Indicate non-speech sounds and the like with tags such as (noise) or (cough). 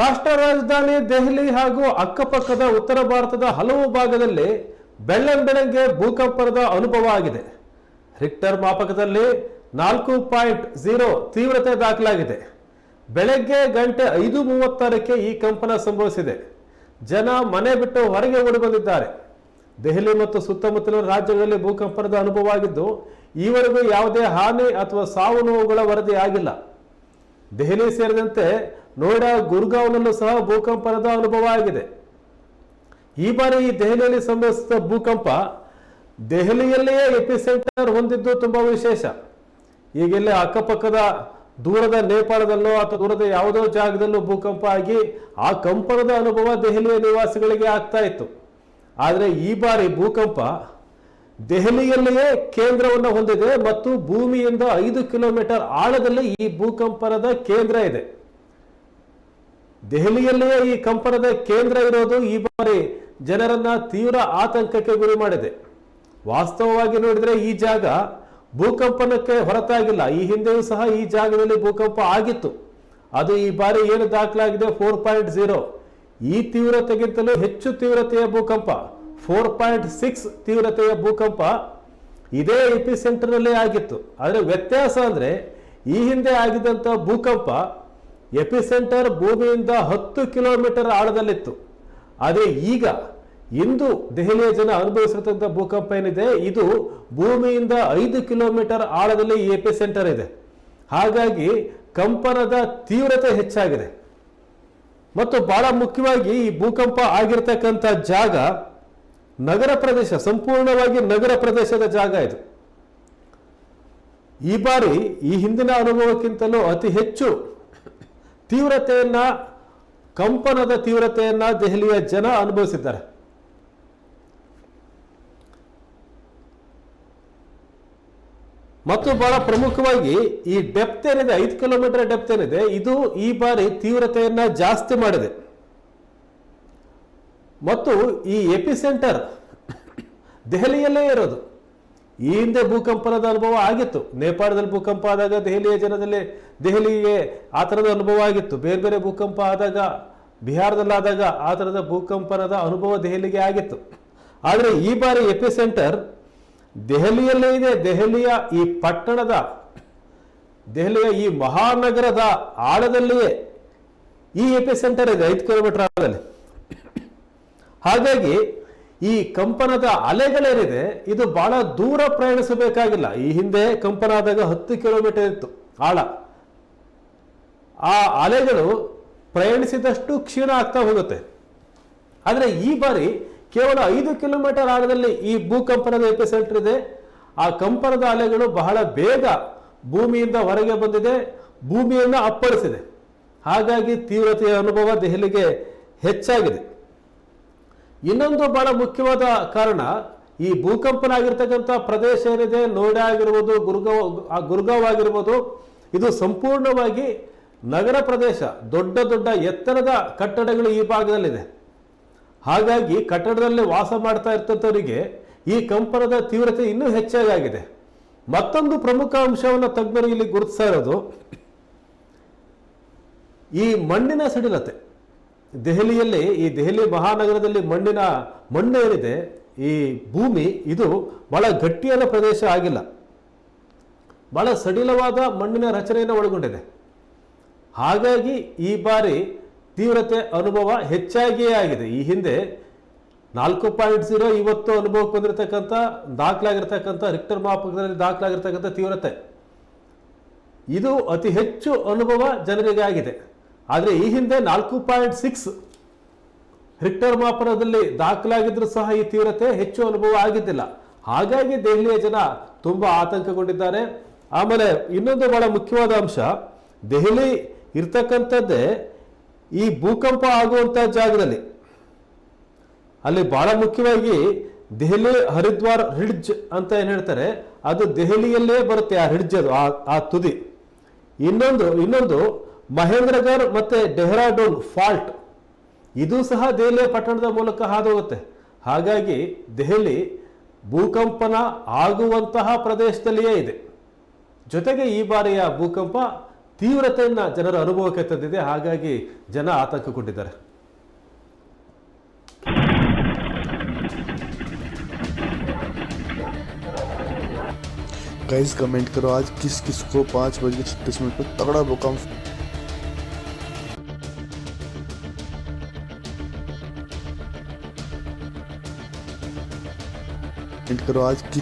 ರಾಷ್ಟ್ರ ರಾಜಧಾನಿ ದೆಹಲಿ ಹಾಗೂ ಅಕ್ಕಪಕ್ಕದ ಉತ್ತರ ಭಾರತದ ಹಲವು ಭಾಗದಲ್ಲಿ ಬೆಳ್ಳಂಬೆಳಗ್ಗೆ ಭೂಕಂಪನದ ಅನುಭವ ಆಗಿದೆ. ರಿಕ್ಟರ್ ಮಾಪಕದಲ್ಲಿ ನಾಲ್ಕು ಪಾಯಿಂಟ್ ಝೀರೋ ತೀವ್ರತೆ ದಾಖಲಾಗಿದೆ. ಬೆಳಗ್ಗೆ ಗಂಟೆ ಐದು ಮೂವತ್ತಾರಕ್ಕೆ ಈ ಕಂಪನ ಸಂಭವಿಸಿದೆ. ಜನ ಮನೆ ಬಿಟ್ಟು ಹೊರಗೆ ಓಡಿ ಬಂದಿದ್ದಾರೆ. ದೆಹಲಿ ಮತ್ತು ಸುತ್ತಮುತ್ತಲಿನ ರಾಜ್ಯಗಳಲ್ಲಿ ಭೂಕಂಪನದ ಅನುಭವ ಆಗಿದ್ದು, ಈವರೆಗೂ ಯಾವುದೇ ಹಾನಿ ಅಥವಾ ಸಾವು ನೋವುಗಳ ವರದಿ ಆಗಿಲ್ಲ. ದೆಹಲಿ ಸೇರಿದಂತೆ ನೋಯ್ಡಾ ಗುರ್ಗಾವ್ನಲ್ಲೂ ಸಹ ಭೂಕಂಪನದ ಅನುಭವ ಆಗಿದೆ ಈ ಬಾರಿ ಈ ದೆಹಲಿಯಲ್ಲಿ ಸಂಭವಿಸಿದ ಭೂಕಂಪ ದೆಹಲಿಯಲ್ಲಿಯೇ ಎಪಿಸೆಂಟರ್ ಹೊಂದಿದ್ದು ತುಂಬಾ ವಿಶೇಷ. ಈಗೆಲ್ಲ ಅಕ್ಕಪಕ್ಕದ ದೂರದ ನೇಪಾಳದಲ್ಲೋ ಅಥವಾ ದೂರದ ಯಾವುದೋ ಜಾಗದಲ್ಲೂ ಭೂಕಂಪ ಆಗಿ ಆ ಕಂಪನದ ಅನುಭವ ದೆಹಲಿಯ ನಿವಾಸಿಗಳಿಗೆ ಆಗ್ತಾ ಇತ್ತು. ಆದರೆ ಈ ಬಾರಿ ಭೂಕಂಪ ದೆಹಲಿಯಲ್ಲಿಯೇ ಕೇಂದ್ರವನ್ನು ಹೊಂದಿದೆ ಮತ್ತು ಭೂಮಿಯಿಂದ ಐದು ಕಿಲೋಮೀಟರ್ ಆಳದಲ್ಲಿ ಈ ಭೂಕಂಪನದ ಕೇಂದ್ರ ಇದೆ. ದೆಹಲಿಯಲ್ಲಿಯೇ ಈ ಕಂಪನದ ಕೇಂದ್ರ ಇರೋದು ಈ ಬಾರಿ ಜನರನ್ನ ತೀವ್ರ ಆತಂಕಕ್ಕೆ ಗುರಿ ಮಾಡಿದೆ. ವಾಸ್ತವವಾಗಿ ನೋಡಿದ್ರೆ ಈ ಜಾಗ ಭೂಕಂಪನಕ್ಕೆ ಹೊರತಾಗಿಲ್ಲ. ಈ ಹಿಂದೆಯೂ ಸಹ ಈ ಜಾಗದಲ್ಲಿ ಭೂಕಂಪ ಆಗಿತ್ತು. ಅದು ಈ ಬಾರಿ ಏನು ದಾಖಲಾಗಿದೆ? ಫೋರ್ ಪಾಯಿಂಟ್ ಝೀರೋ ಈ ತೀವ್ರತೆಗಿಂತಲೂ ಹೆಚ್ಚು ತೀವ್ರತೆಯ ಭೂಕಂಪ. ಫೋರ್ ಪಾಯಿಂಟ್ ಸಿಕ್ಸ್ ತೀವ್ರತೆಯ ಭೂಕಂಪ ಇದೇ ಎಪಿ ಸೆಂಟರ್ನಲ್ಲೇ ಆಗಿತ್ತು. ಆದರೆ ವ್ಯತ್ಯಾಸ ಅಂದ್ರೆ ಈ ಹಿಂದೆ ಆಗಿದ್ದಂಥ ಭೂಕಂಪ ಎಪಿಸೆಂಟರ್ ಭೂಮಿಯಿಂದ ಹತ್ತು ಕಿಲೋಮೀಟರ್ ಆಳದಲ್ಲಿತ್ತು. ಅದೇ ಈಗ ಇಂದು ದೆಹಲಿಯ ಜನ ಅನುಭವಿಸಿರತಕ್ಕಂಥ ಭೂಕಂಪ ಏನಿದೆ, ಇದು ಭೂಮಿಯಿಂದ ಐದು ಕಿಲೋಮೀಟರ್ ಆಳದಲ್ಲಿ ಈ ಎಪಿಸೆಂಟರ್ ಇದೆ. ಹಾಗಾಗಿ ಕಂಪನದ ತೀವ್ರತೆ ಹೆಚ್ಚಾಗಿದೆ. ಮತ್ತು ಬಹಳ ಮುಖ್ಯವಾಗಿ ಈ ಭೂಕಂಪ ಆಗಿರ್ತಕ್ಕಂಥ ಜಾಗ ನಗರ ಪ್ರದೇಶ, ಸಂಪೂರ್ಣವಾಗಿ ನಗರ ಪ್ರದೇಶದ ಜಾಗ ಇದು. ಈ ಬಾರಿ ಈ ಹಿಂದಿನ ಅನುಭವಕ್ಕಿಂತಲೂ ಅತಿ ಹೆಚ್ಚು ತೀವ್ರತೆಯನ್ನ, ಕಂಪನದ ತೀವ್ರತೆಯನ್ನ ದೆಹಲಿಯ ಜನ ಅನುಭವಿಸಿದ್ದಾರೆ. ಮತ್ತು ಬಹಳ ಪ್ರಮುಖವಾಗಿ ಈ ಡೆಪ್ತ್ ಏನಿದೆ, ಐದು ಕಿಲೋಮೀಟರ್ ಡೆಪ್ತ್ ಏನಿದೆ, ಇದು ಈ ಬಾರಿ ತೀವ್ರತೆಯನ್ನ ಜಾಸ್ತಿ ಮಾಡಿದೆ. ಮತ್ತು ಈ ಎಪಿ ಸೆಂಟರ್ (coughs) ದೆಹಲಿಯಲ್ಲೇ ಇರೋದು. ಈ ಹಿಂದೆ ಭೂಕಂಪನದ ಅನುಭವ ಆಗಿತ್ತು. ನೇಪಾಳದಲ್ಲಿ ಭೂಕಂಪ ಆದಾಗ ದೆಹಲಿಯ ಜನದಲ್ಲಿ ದೆಹಲಿಗೆ ಆ ಥರದ ಅನುಭವ ಆಗಿತ್ತು. ಬೇರೆ ಬೇರೆ ಭೂಕಂಪ ಆದಾಗ, ಬಿಹಾರದಲ್ಲಾದಾಗ ಆ ಥರದ ಭೂಕಂಪನದ ಅನುಭವ ದೆಹಲಿಗೆ ಆಗಿತ್ತು. ಆದರೆ ಈ ಬಾರಿ ಎಪಿಸೆಂಟರ್ ದೆಹಲಿಯಲ್ಲೇ ಇದೆ. ದೆಹಲಿಯ ಈ ಪಟ್ಟಣದ, ದೆಹಲಿಯ ಈ ಮಹಾನಗರದ ಆಳದಲ್ಲಿಯೇ ಈ ಎಪಿಸೆಂಟರ್ ಇದೆ, ಐದು ಕಿಲೋಮೀಟರ್ ಆಳದಲ್ಲಿ. ಹಾಗಾಗಿ ಈ ಕಂಪನದ ಅಲೆಗಳೇನಿದೆ ಇದು ಬಹಳ ದೂರ ಪ್ರಯಾಣಿಸಬೇಕಾಗಿಲ್ಲ. ಈ ಹಿಂದೆ ಕಂಪನ ಆದಾಗ ಹತ್ತು ಕಿಲೋಮೀಟರ್ ಇತ್ತು, ಆಳ. ಆ ಅಲೆಗಳು ಪ್ರಯಾಣಿಸಿದಷ್ಟು ಕ್ಷೀಣ ಆಗ್ತಾ ಹೋಗುತ್ತೆ. ಆದರೆ ಈ ಬಾರಿ ಕೇವಲ ಐದು ಕಿಲೋಮೀಟರ್ ಆಳದಲ್ಲಿ ಈ ಭೂಕಂಪನದ ಎಪಿಸೆಂಟರ್ ಇದೆ. ಆ ಕಂಪನದ ಅಲೆಗಳು ಬಹಳ ಬೇಗ ಭೂಮಿಯಿಂದ ಹೊರಗೆ ಬಂದಿದೆ, ಭೂಮಿಯನ್ನು ಅಪ್ಪಳಿಸಿದೆ. ಹಾಗಾಗಿ ತೀವ್ರತೆಯ ಅನುಭವ ದೆಹಲಿಗೆ ಹೆಚ್ಚಾಗಿದೆ. ಇನ್ನೊಂದು ಬಹಳ ಮುಖ್ಯವಾದ ಕಾರಣ ಈ ಭೂಕಂಪನ ಆಗಿರ್ತಕ್ಕಂಥ ಪ್ರದೇಶ ಏನಿದೆ, ನೋಯ್ಡಾ ಆಗಿರ್ಬೋದು, ಗುರುಗಾವ್ ಗುರ್ಗಾವ್ ಆಗಿರ್ಬೋದು, ಇದು ಸಂಪೂರ್ಣವಾಗಿ ನಗರ ಪ್ರದೇಶ, ದೊಡ್ಡ ದೊಡ್ಡ ಎತ್ತರದ ಕಟ್ಟಡಗಳು ಈ ಭಾಗದಲ್ಲಿದೆ. ಹಾಗಾಗಿ ಕಟ್ಟಡದಲ್ಲಿ ವಾಸ ಮಾಡ್ತಾ ಇರ್ತಂಥವರಿಗೆ ಈ ಕಂಪನದ ತೀವ್ರತೆ ಇನ್ನೂ ಹೆಚ್ಚಾಗಿದೆ ಮತ್ತೊಂದು ಪ್ರಮುಖ ಅಂಶವನ್ನು ತಜ್ಞರು ಇಲ್ಲಿ ಗುರುತಿಸ್ತಾ ಇರೋದು, ಈ ಮಣ್ಣಿನ ಸಡಿಲತೆ. ದೆಹಲಿಯಲ್ಲಿ, ಈ ದೆಹಲಿ ಮಹಾನಗರದಲ್ಲಿ ಮಣ್ಣಿನ ಮಣ್ಣು ಏನಿದೆ, ಈ ಭೂಮಿ, ಇದು ಬಹಳ ಗಟ್ಟಿಯಾದ ಪ್ರದೇಶ ಆಗಿಲ್ಲ. ಬಹಳ ಸಡಿಲವಾದ ಮಣ್ಣಿನ ರಚನೆಯನ್ನು ಒಳಗೊಂಡಿದೆ. ಹಾಗಾಗಿ ಈ ಬಾರಿ ತೀವ್ರತೆ ಅನುಭವ ಹೆಚ್ಚಾಗಿಯೇ ಆಗಿದೆ. ಈ ಹಿಂದೆ ನಾಲ್ಕು ಪಾಯಿಂಟ್ ಜೀರೋ ಇವತ್ತು ಅನುಭವಕ್ಕೆ ಬಂದಿರತಕ್ಕಂಥ, ದಾಖಲಾಗಿರ್ತಕ್ಕಂಥ, ರಿಕ್ಟರ್ ಮಾಪಕದಲ್ಲಿ ದಾಖಲಾಗಿರ್ತಕ್ಕಂಥ ತೀವ್ರತೆ. ಇದು ಅತಿ ಹೆಚ್ಚು ಅನುಭವ ಜನರಿಗೆ ಆಗಿದೆ ಆದರೆ ಈ ಹಿಂದೆ ನಾಲ್ಕು ಪಾಯಿಂಟ್ ಸಿಕ್ಸ್ ರಿಕ್ಟರ್ ಮಾಪನದಲ್ಲಿ ದಾಖಲಾಗಿದ್ರೂ ಸಹ ಈ ತೀವ್ರತೆ ಹೆಚ್ಚು ಅನುಭವ ಆಗಿದ್ದಿಲ್ಲ. ಹಾಗಾಗಿ ದೆಹಲಿಯ ಜನ ತುಂಬ ಆತಂಕಗೊಂಡಿದ್ದಾರೆ. ಆಮೇಲೆ ಇನ್ನೊಂದು ಬಹಳ ಮುಖ್ಯವಾದ ಅಂಶ, ದೆಹಲಿ ಇರ್ತಕ್ಕಂಥದ್ದೇ ಈ ಭೂಕಂಪ ಆಗುವಂಥ ಜಾಗದಲ್ಲಿ. ಅಲ್ಲಿ ಬಹಳ ಮುಖ್ಯವಾಗಿ ದೆಹಲಿ ಹರಿದ್ವಾರ್ ರಿಡ್ಜ್ ಅಂತ ಏನು ಹೇಳ್ತಾರೆ, ಅದು ದೆಹಲಿಯಲ್ಲೇ ಬರುತ್ತೆ ಆ ರಿಡ್ಜ್ ಅದು, ಆ ತುದಿ. ಇನ್ನೊಂದು ಇನ್ನೊಂದು ಮಹೇಂದ್ರಗರ್ ಮತ್ತೆ ಡೆಹ್ರಾಡೂನ್ ಫಾಲ್ಟ್ ಇದು ಸಹ ದೆಹಲಿಯ ಪಟ್ಟಣದ ಮೂಲಕ ಹಾದೋಗುತ್ತೆ ಹಾಗಾಗಿ ದೆಹಲಿ ಭೂಕಂಪನ ಆಗುವಂತಹ ಪ್ರದೇಶದಲ್ಲಿಯೇ ಇದೆ ಜೊತೆಗೆ ಈ ಬಾರಿಯ ಭೂಕಂಪ ತೀವ್ರತೆಯನ್ನು ಜನರ ಅನುಭವಕ್ಕೆ ತಂದಿದೆ ಹಾಗಾಗಿ ಜನ ಆತಂಕಗೊಂಡಿದ್ದಾರೆ गाइस कमेंट करो आज किस किस को पाँच बज के छत्तीस मिनट पर तगड़ा भूकंप कमेंट करो आज कि